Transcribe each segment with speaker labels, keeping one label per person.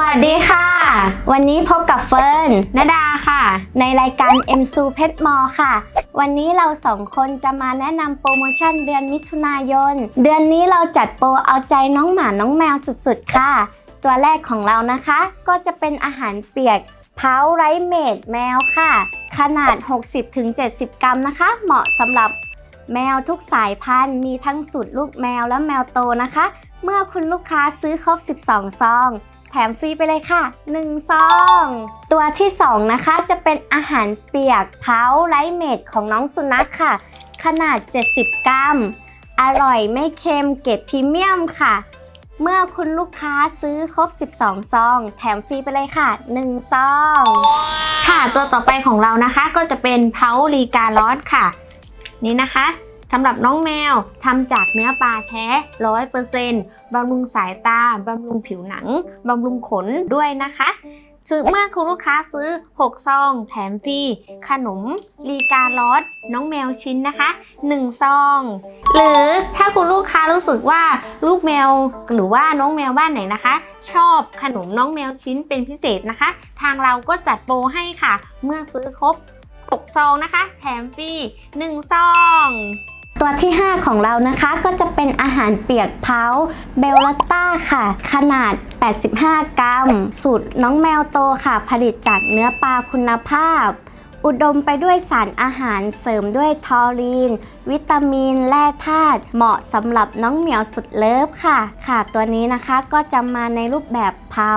Speaker 1: วัสดีค่ะ วันนี้พบกับเฟิร์น
Speaker 2: นดาค่ะ
Speaker 1: ในรายการ m อ็มซูเพชรมอค่ะ วันนี้เราสองคนจะมาแนะนำโปรโมชั่นเดือนมิถุนายน เดือนนี้เราจัดโปรเอาใจน้องหมาน้องแมวสุดๆค่ะ ตัวแรกของเรานะคะ ก็จะเป็นอาหารเปียกเผาไรเมดแมวค่ะ ขนาด 60-70 กรัมนะคะ เหมาะสำหรับแมวทุกสายพันธุ์มีทั้งสูตรลูกแมวและแมวโตนะคะ เมื่อคุณลูกค้าซื้อครบ 12 ซอง แถมฟรีไปเลยค่ะ1ซอง ตัวที่ 2 นะคะจะเป็นอาหารเปียกเผาไรเมดของน้องสุนัขค่ะ ขนาด 70 กรัม อร่อยไม่เค็มเกรดพรีเมียมค่ะเมื่อคุณลูกค้าซื้อครบ 12 ซอง แถมฟรีไปเลยค่ะ 1 ซอง
Speaker 2: ค่ะตัวต่อไปของเรานะคะก็จะเป็นเพาลีกาลอสค่ะ นี่นะคะ สำหรับน้องแมวทำจากเนื้อปลาแท้ร้อยเปอร์เซ็นต์บำรุงสายตาบำรุงผิวหนังบำรุงขนด้วยนะคะซื้อเมื่อคุณลูกค้าซื้อ 6 ซอง แถมฟรี ขนม ลีกาลอสน้องแมวชิ้นนะคะ 1 ซอง หรือถ้าคุณลูกค้ารู้สึกว่าลูกแมวหรือว่าน้องแมวบ้านไหนนะคะ ชอบขนมน้องแมวชิ้นเป็นพิเศษนะคะ ทางเราก็จัดโปรให้ค่ะ เมื่อซื้อครบ 6 ซองนะคะ แถมฟรี 1 ซอง
Speaker 1: ตัวที่ 5 ของเรานะคะก็จะเป็นอาหารเปียกเผาเบลลัตต้าค่ะ ขนาด 85 กรัม สูตรน้องแมวโตค่ะ ผลิตจากเนื้อปลาคุณภาพ อุดมไปด้วยสารอาหารเสริมด้วยทอรีน วิตามิน แร่ธาตุเหมาะสำหรับน้องเหมียวสุดเลิฟค่ะ ค่ะ ตัวนี้นะคะก็จะมาในรูปแบบเผา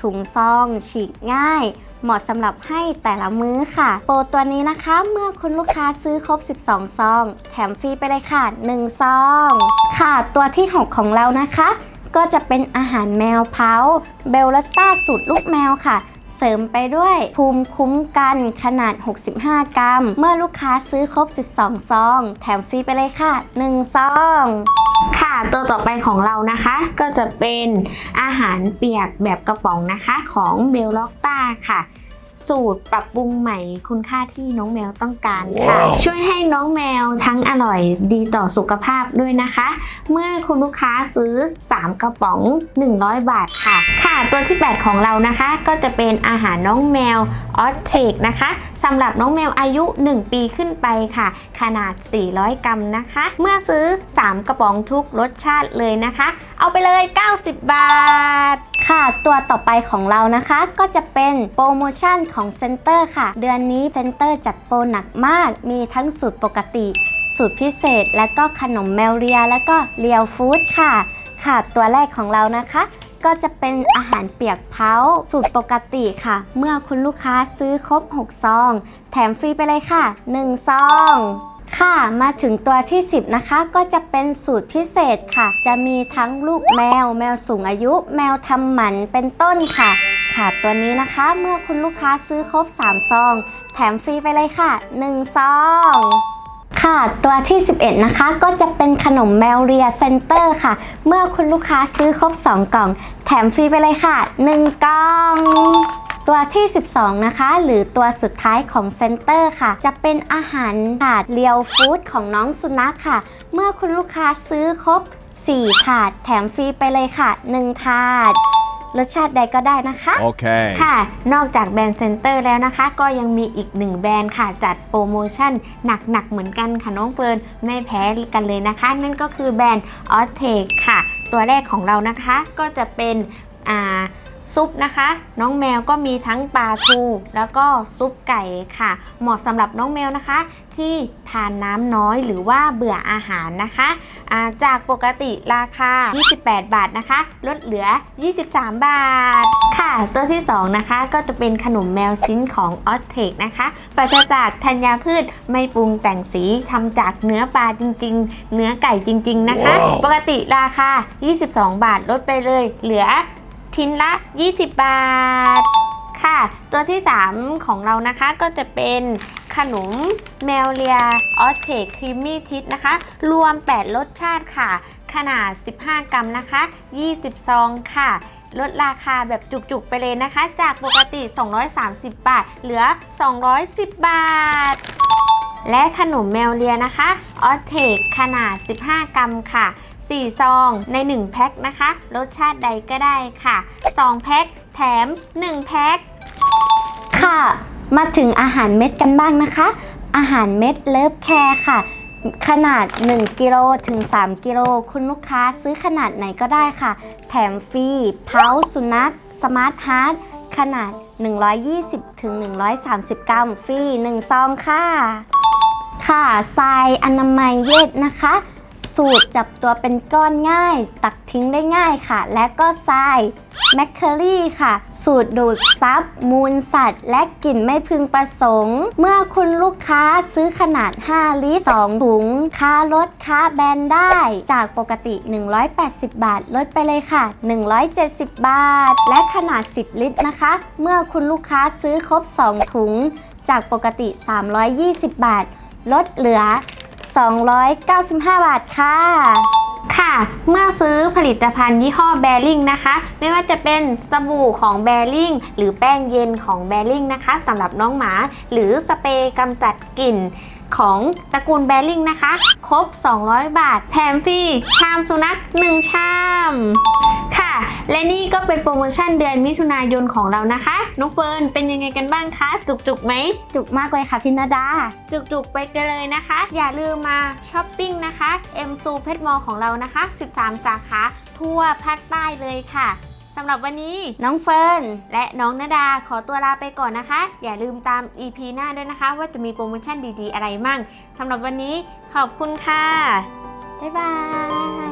Speaker 1: ถุงซอง ฉีกง่าย เหมาะสำหรับให้แต่ละมื้อค่ะ โปรตัวนี้นะคะ เมื่อคุณลูกค้าซื้อครบ 12 ซอง แถมฟรีไปเลยค่ะ 1 ซอง ค่ะ ตัวที่ 6 ของเรานะคะ ก็จะเป็นอาหารแมวเผาเบลลต้าสูตรลูกแมวค่ะเสริมไปด้วยภูมิคุ้มกันขนาด 65 กรัม เมื่อลูกค้าซื้อครบ 12 ซอง แถมฟรีไปเลยค่ะ 1 ซอง
Speaker 2: ค่ะตัวต่อไปของเรานะคะก็จะเป็นอาหารเปียกแบบกระป๋องนะคะของเบลล็อกต้าค่ะ สูตรปรับปรุงใหม่คุณค่าที่น้องแมวต้องการค่ะ
Speaker 3: ว้าว
Speaker 2: ช่วยให้น้องแมวทั้งอร่อยดีต่อสุขภาพด้วยนะคะ เมื่อคุณลูกค้าซื้อ 3 กระป๋อง 100 บาทค่ะ ค่ะตัวที่ 8 ของเรานะคะก็จะเป็นอาหารน้องแมวออสเทกนะคะสำหรับน้องแมวอายุ 1 ปีขึ้นไปค่ะ ขนาด 400 กรัมนะคะ เมื่อซื้อ 3 กระป๋องทุกรสชาติเลยนะคะ เอาไปเลย 90 บาท
Speaker 1: ค่ะ ตัวต่อไปของเรานะคะก็จะเป็นโปรโมชั่นของเซ็นเตอร์ค่ะ เดือนนี้เซ็นเตอร์จัดโปรหนักมาก มีทั้งสูตรปกติ สูตรพิเศษ และก็ขนมแมวเรีย และก็เรียวฟู้ดค่ะ ค่ะ ตัวแรกของเรานะคะก็จะเป็นอาหารเปียกเผาสูตรปกติค่ะ เมื่อคุณลูกค้าซื้อครบ 6 ซอง แถมฟรีไปเลยค่ะ 1 ซอง ค่ะมาถึงตัวที่ 10 นะคะ ก็จะเป็นสูตรพิเศษค่ะ จะมีทั้งลูกแมว แมวสูงอายุ แมวทำหมันเป็นต้นค่ะ ค่ะ ตัวนี้นะคะเมื่อคุณลูกค้าซื้อครบ 3 ซอง แถมฟรีไปเลยค่ะ 1 ซองค่ะ ตัวที่ 11 นะคะ ก็จะเป็นขนมแมวเรียเซนเตอร์ค่ะ เมื่อคุณลูกค้าซื้อครบ 2 กล่อง แถมฟรีไปเลยค่ะ 1 กล่องตัวที่ 12 นะคะ หรือตัวสุดท้ายของเซนเตอร์ค่ะ จะเป็นอาหารถาดเรียวฟู้ดของน้องสุนัขค่ะ เมื่อคุณลูกค้าซื้อครบ 4 ถาด แถมฟรีไปเลยค่ะ 1 ถาด รสชาติใดก็ได้นะคะ
Speaker 3: Okay.
Speaker 2: ค่ะ นอกจากแบรนด์เซ็นเตอร์แล้วนะคะ ก็ยังมีอีกหนึ่งแบรนด์ค่ะ จัดโปรโมชั่นหนักๆเหมือนกันค่ะน้องเฟิร์นไม่แพ้กันเลยนะคะ นั่นก็คือแบรนด์ออสเทคค่ะ ตัวแรกของเรานะคะก็จะเป็นอ่า ซุปนะคะ น้องแมวก็มีทั้งปลาทูแล้วก็ซุปไก่ค่ะ เหมาะสำหรับน้องแมวนะคะ ที่ทานน้ำน้อยหรือว่าเบื่ออาหารนะคะอ่าจากปกติราคา 28 บาทนะคะ ลดเหลือ 23 บาท ค่ะ ตัวที่ 2 นะคะ ก็จะเป็นขนมแมวชิ้นของออสเทคนะคะปราศจากธัญญาพืชไม่ปรุงแต่งสีทำจากเนื้อปลาจริง ๆ เนื้อไก่จริง ๆ นะคะ
Speaker 3: ว้าว
Speaker 2: ปกติราคา 22 บาทลดไปเลยเหลือ ชิ้นละ 20 บาท ค่ะ ตัวที่ 3 ของเรานะคะก็จะเป็นขนมแมวเลียออสเทคครีมมี่ทิสนะคะ รวม 8 รสชาติค่ะ ขนาด 15 กรัมนะคะ 20 ซองค่ะลดราคาแบบจุกๆไปเลยนะคะ จากปกติ 230 บาท เหลือ 210 บาท และขนมแมวเลียนะคะ ออเทคขนาด 15 กรัมค่ะ 4 ซอง ใน 1 แพ็คนะคะ รสชาติใดก็ได้ค่ะ 2 แพ็คแถม 1 แพ็ค
Speaker 1: ค่ะ มาถึงอาหารเม็ดกันบ้างนะคะ อาหารเม็ดเลิฟแคร์ค่ะ ขนาด 1 กิโลถึง 3 กิโล คุณลูกค้าซื้อขนาดไหนก็ได้ค่ะ แถมฟรีเพาสุนัขสมาร์ทฮาร์ดขนาด 120ถึง130 กรัม ฟรี 1 ซองค่ะ ค่ะทรายอนามัยเวทนะคะ สูตรจับตัวเป็นก้อนง่าย ตักทิ้งได้ง่ายค่ะ และก็ทรายแมคเคอรี่ค่ะ สูตรดูดซับมูลสัตว์ และกลิ่นไม่พึงประสงค์ เมื่อคุณลูกค้าซื้อขนาด 5 ลิตร 2 ถุงค่าลดค่าแบนด์ได้ จากปกติ 180 บาท ลดไปเลยค่ะ 170 บาท และขนาด 10 ลิตรนะคะ เมื่อคุณลูกค้าซื้อครบ 2 ถุง จากปกติ 320 บาท ลดเหลือ 295 บาทค่ะ
Speaker 2: ค่ะ เมื่อซื้อผลิตภัณฑ์ยี่ห้อแบริ่งนะคะ ไม่ว่าจะเป็นสบู่ของแบริ่งหรือแป้งเย็นของแบริ่งนะคะสำหรับน้องหมา หรือสเปรย์กำจัดกลิ่นของตระกูลแบริ่งนะคะ ครบ 200 บาท แถมฟรีชามสุนัข 1 ชามค่ะ และนี่ก็เป็นโปรโมชั่นเดือนมิถุนายนของเรานะคะ น้องเฟิร์นเป็นยังไงกันบ้างคะ จุกๆไหม
Speaker 1: จุกมากเลยค่ะพี่นาดา
Speaker 2: จุกๆไปกันเลยนะคะ อย่าลืมมาช้อปปิ้งนะคะ M ซูเพชรมอลของเรานะคะ 13 สาขาทั่วภาคใต้เลยค่ะสำหรับวันนี้
Speaker 1: น้องเฟิร์น
Speaker 2: และน้องนาดาขอตัวลาไปก่อนนะคะ อย่าลืมตาม EP หน้าด้วยนะคะ ว่าจะมีโปรโมชั่นดีๆ อะไรมั่งสำหรับวันนี้ขอบคุณค่ะ
Speaker 1: บ๊ายบาย